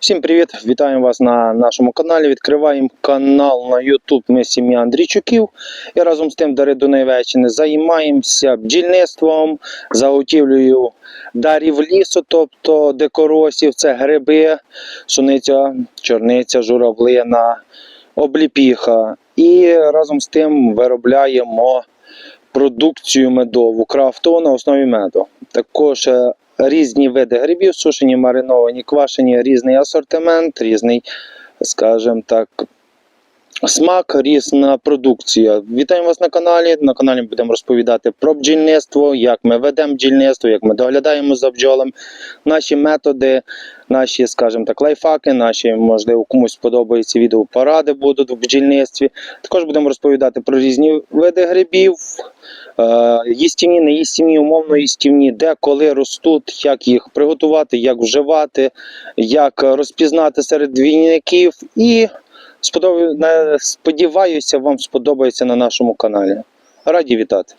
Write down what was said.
Всім привіт! Вітаємо вас на нашому каналі. Відкриваємо канал на YouTube. Ми сім'я Андрійчуків. І разом з тим до Донеччини займаємося бджільництвом, заготівлею дарів лісу, тобто декоросів, це гриби, суниця, чорниця, журавлина, обліпіха. І разом з тим виробляємо продукцію медову, крафтову на основі меду. Також е, різні види грибів, сушені, мариновані, квашені, різний асортимент, різний, скажімо так, смак, різна продукція. Вітаємо вас на каналі. На каналі будемо розповідати про бджільництво, як ми ведемо бджільництво, як ми доглядаємо за бджолами, наші методи, наші, скажімо так, лайфхаки, наші, можливо, комусь сподобається відео поради будуть в бджільництві. Також будемо розповідати про різні види грибів. Е, Їстівні, неїстівні, умовно їстівні, де коли ростуть, як їх приготувати, як вживати, як розпізнати серед двійників. І сподобаю- сподіваюся, вам сподобається на нашому каналі. Раді вітати.